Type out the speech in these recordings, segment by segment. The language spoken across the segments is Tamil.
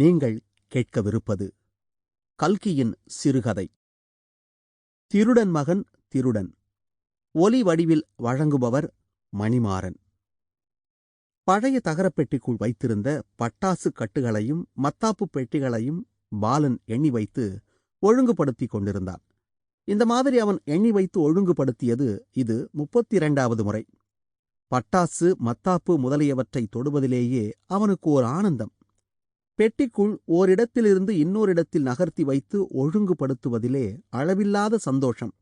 நீங்கள் கேட்கவிருப்பது கல்கியின் சிறுகதை. திருடன் மகன் திருடன். ஒலி வடிவில் வழங்குபவர் மணிமாறன். பழைய தகரப்பெட்டிக்குள் வைத்திருந்த பட்டாசு கட்டுகளையும் மத்தாப்பு பெட்டிகளையும் பாலன் எண்ணி வைத்து ஒழுங்குபடுத்திக் கொண்டிருந்தான். இந்த மாதிரி அவன் எண்ணி வைத்து ஒழுங்குபடுத்தியது இது முப்பத்தி இரண்டாவது முறை. பட்டாசு மத்தாப்பு முதலியவற்றை தொடுவதிலேயே அவனுக்கு ஓர் ஆனந்தம். பெட்டிக்குள் ஓரிடத்திலிருந்து இன்னோரிடத்தில் நகர்த்தி வைத்து ஒழுங்குபடுத்துவதிலே அளவில்லாத சந்தோஷம்.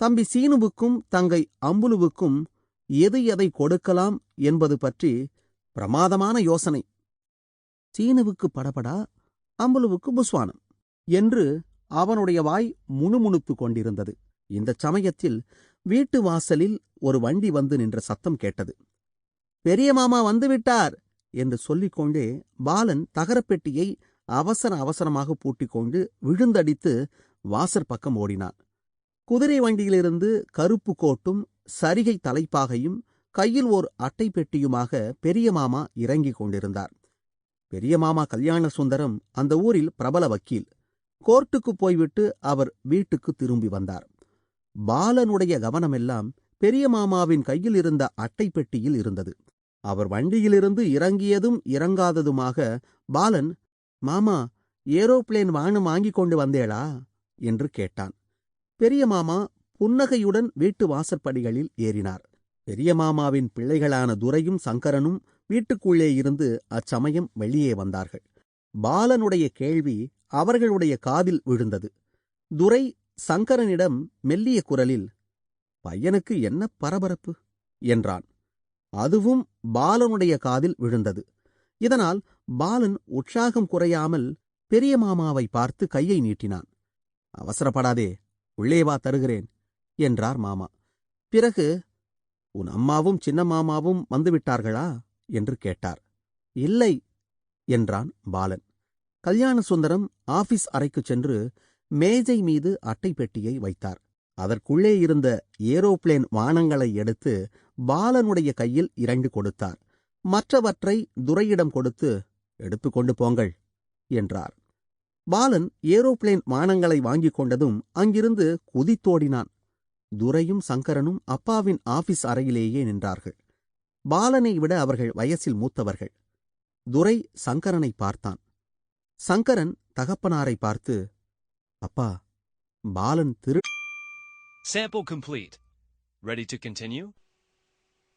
தம்பி சீனுவுக்கும் தங்கை அம்புலுவுக்கும் எது எதை கொடுக்கலாம் என்பது பற்றி பிரமாதமான யோசனை. சீனுவுக்கு படபடா அம்புலுவுக்கு புஸ்வானம் என்று அவனுடைய வாய் முணுமுணுத்துக் கொண்டிருந்தது. இந்தச் சமயத்தில் வீட்டு வாசலில் ஒரு வண்டி வந்து நின்ற சத்தம் கேட்டது. பெரிய மாமா வந்துவிட்டார் என்று சொல்லிக்கொண்டே பாலன் தகரப்பெட்டியை அவசர அவசரமாக பூட்டிக் கொண்டு விழுந்தடித்து வாசற் பக்கம் ஓடினான். குதிரை வண்டியிலிருந்து கருப்பு கோட்டும் சரிகை தலைப்பாகையும் கையில் ஓர் அட்டை பெட்டியுமாக பெரிய மாமா இறங்கிக் கொண்டிருந்தார். பெரிய மாமா கல்யாண சுந்தரம் அந்த ஊரில் பிரபல வக்கீல். கோர்ட்டுக்கு போய்விட்டு அவர் வீட்டுக்கு திரும்பி வந்தார். பாலனுடைய கவனமெல்லாம் பெரிய மாமாவின் கையில் இருந்த அட்டை பெட்டியில் இருந்தது. அவர் வண்டியிலிருந்து இறங்கியதும் இறங்காததுமாக பாலன் மாமா ஏரோப்ளேன் வானம் வாங்கிக் கொண்டு வந்தேளா? என்று கேட்டான். பெரிய மாமா புன்னகையுடன் வீட்டு வாசற்படிகளில் ஏறினார். பெரிய மாமாவின் பிள்ளைகளான துரையும் சங்கரனும் வீட்டுக்குள்ளே இருந்து அச்சமயம் வெளியே வந்தார்கள். பாலனுடைய கேள்வி அவர்களுடைய காதில் விழுந்தது. துரை சங்கரனிடம் மெல்லிய குரலில் பையனுக்கு என்ன பரபரப்பு? என்றான். அதுவும் பாலனுடைய காதில் விழுந்தது. இதனால் பாலன் உற்சாகம் குறையாமல் பெரிய மாமாவை பார்த்து கையை நீட்டினான். அவசரப்படாதே உள்ளே வா தருகிறேன் என்றார் மாமா. பிறகு உன் அம்மாவும் சின்ன மாமாவும் வந்துவிட்டார்களா? என்று கேட்டார். இல்லை என்றான் பாலன். கல்யாண சுந்தரம் ஆபீஸ் அறைக்குச் சென்று மேஜை மீது அட்டை பெட்டியை வைத்தார். அதற்குள்ளே இருந்த ஏரோப்ளேன் வானங்களை எடுத்து பாலனுடைய கையில் இரண்டு கொடுத்தார். மற்றவற்றை துரையிடம் கொடுத்து எடுத்துக்கொண்டு போங்கள் என்றார். பாலன் ஏரோப்ளேன் வானங்களை வாங்கிக் கொண்டதும் அங்கிருந்து குதித்தோடினான். துரையும் சங்கரனும் அப்பாவின் ஆபீஸ் அறையிலேயே நின்றார்கள். பாலனை விட அவர்கள் வயசில் மூத்தவர்கள். துரை சங்கரனை பார்த்தான். சங்கரன் தகப்பனாரை பார்த்து அப்பா பாலன் திரு Sample complete. Ready to continue?